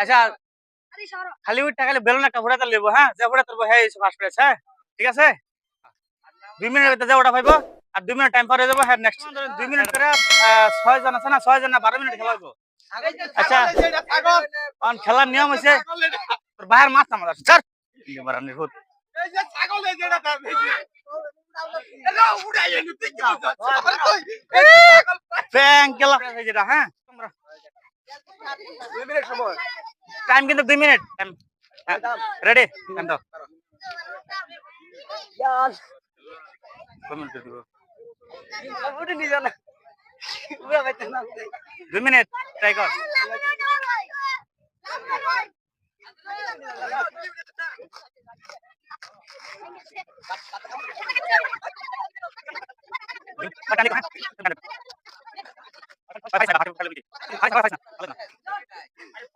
আচ্ছা। খালি ওই টাকা বেলুন একটা ভরে লেবো হ্যাঁ? যে ভরে তোর হ্যাঁ এসে ফার্স্ট প্রাইজ হ্যাঁ? ঠিক আছে? দুই মিনিটের ভিতরে যে ওটা পাইবো আর দুই মিনিট টাইম পরে যাব হ্যাঁ নেক্সট দুই মিনিট করে আহ, ছয় জন আছে না ছয় জন না বারো মিনিট খেলা হইবো আচ্ছা। কারণ খেলার নিয়ম হয়েছে তোর বাহের মাছ আমার আছে চার বারানির ভূত ব্যাং খেলা হয়েছে যেটা হ্যাঁ? টাইম কিন্তু দুই মিনিট রেডি টাইম দাও মিনিট দুই মিনিট ট্রাই কর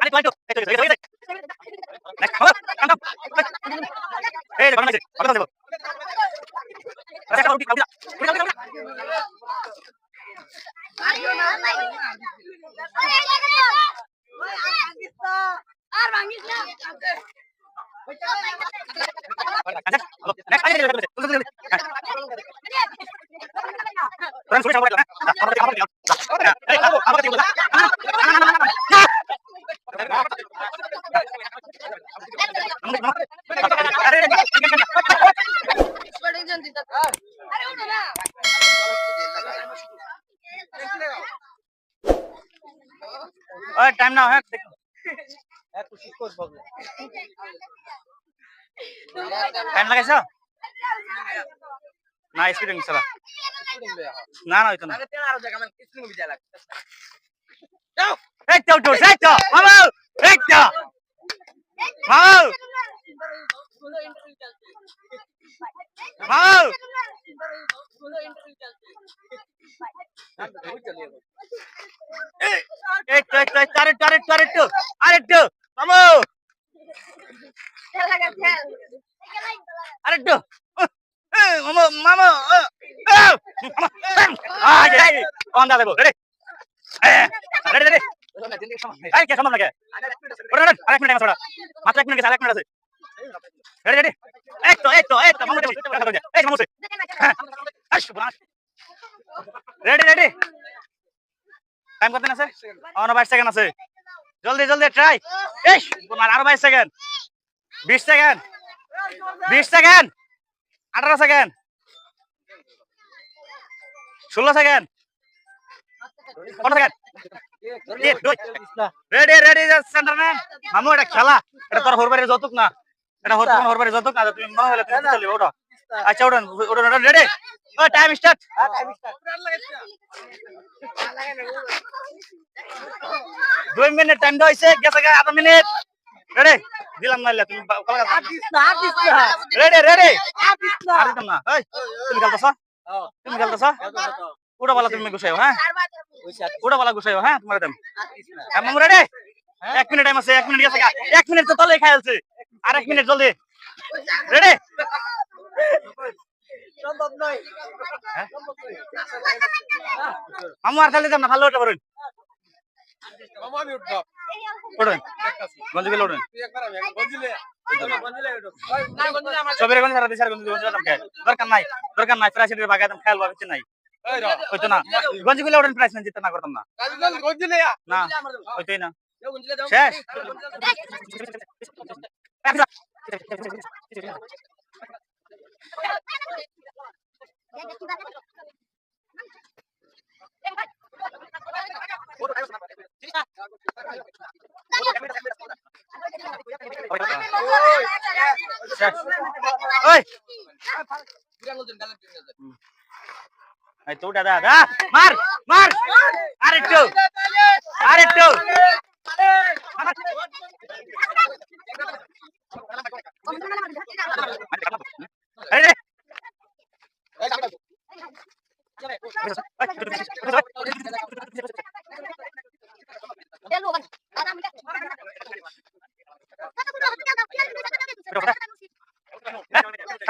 আরে কয়টো এই তো এই এই দেখো না কথা দেব। আচ্ছা কাউটি কাউটি আর ভাঙিস না। আচ্ছা হলো নেক্সট আই দেখো Orang sudah sampai lah. Apa না টাইম নাও হ্যাঁ টাইম লাগাইছো? না স্পিড নিছ না না হইতো না। এই তো তো এই তো মামা এই তো। মামা। মামা। এই তো এই তো আরেকটু আরেকটু আরেকটু আরেকটু মামা। আরেকটু। মামা মামা রেডি রেডি টাইম কত আছে অন 22 সেকেন্ড আছে জলদি জলদি ট্রাই এই আরও 22 second 20 second 20 second 18 second 16 second কত second ready ready centre man মামু এটা খেলা। এটা তোর হরবারে যতক না। এটা হর তোমার হরবারে যতক না? তুমি মনে হলে তুমি চলে ওটা আচ্ছা ওটা ওটা রেডি ও টাইম স্টার্ট দুই মিনিট টাইম দেওয়া হয়েছে গেছে গা আধা মিনিট। রেডি দিলাম নাইলে তুমি রেডি রেডি আর দিতাম না তুমি খেলতেছ? তুমি খেলতেছ? ওটা বলা তুমি গুছাইও হ্যাঁ? ওটা বলা গুছাইও হ্যাঁ? তোমার দেম। হ্যাঁ মামু রেডি? এক মিনিট টাইম আছে এক মিনিট গেছে এক মিনিট তো তলে খাইলছে আর এক মিনিট জলদি। রেডি? মামু আর খেলতে যাম না ভালো ওটা ওঠেন গঞ্জি গেলে ওঠেন সবের গঞ্জি সারা দেশের গঞ্জি দরকার নাই দরকার নাই প্রাইস এর বাগায় দাম খাইল নাই। হইতো না। গঞ্জি গেলে প্রাইস না জিতে না করতাম না। না হইতোই না। শেষ। শেষ ওই এই তো উঠা দাদা মার মার আরেকটু আরেকটু এই রে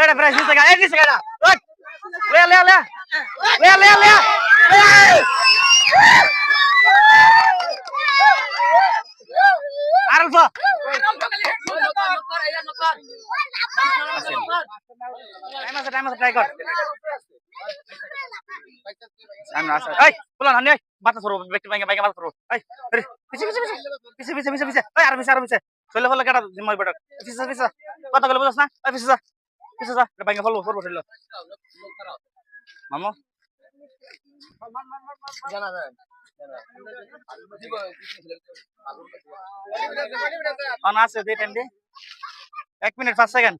এই প্রাইস নিচে গা, এই নিচে গা ওই, লে লে লে। লে লে লে। আর অল্প টাইম আছে টাইম আছে ট্রাই কর। সামনে আসো এই বলো না নেই বাতা সরো ব্যক্তি ভাঙে ভাঙে বাতা সরো এই পিছে পিছে পিছে পিছে পিছে পিছে এই, আর পিছে আর পিছে। চলে ফেলে কেটা জিম্মাই বেটা পিছে পিছে। কথা বলে বুঝছ না? এই পিছে যা পিছে যা এটা ভাঙে ফেলব ফেলব ফেলল মামু? আছে দুই টাইম দে। এক মিনিট পাঁচ সেকেন্ড।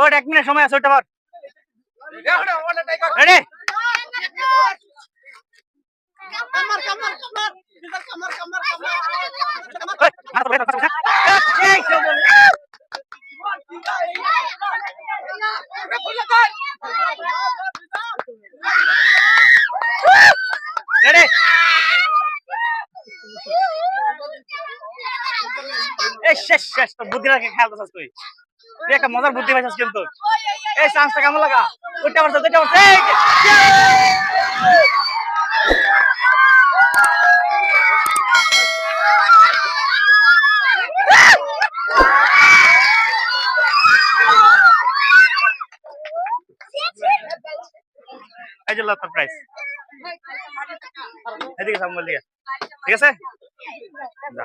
ওট এক মিনিট সময় আছে ওটা পর। রেডি? রেডি এই শেষ শেষ, তোর বুদ্ধি রাখে খেয়াল করছিস তুই? তুই একটা মজার বুদ্ধি পাইছিস কিন্তু। এই, চান্সটা কেমন লাগা? উঠতে পারছ উঠতে পারছ এই এই যে প্রাইস এদিকে সামনে ঠিক আছে? যা।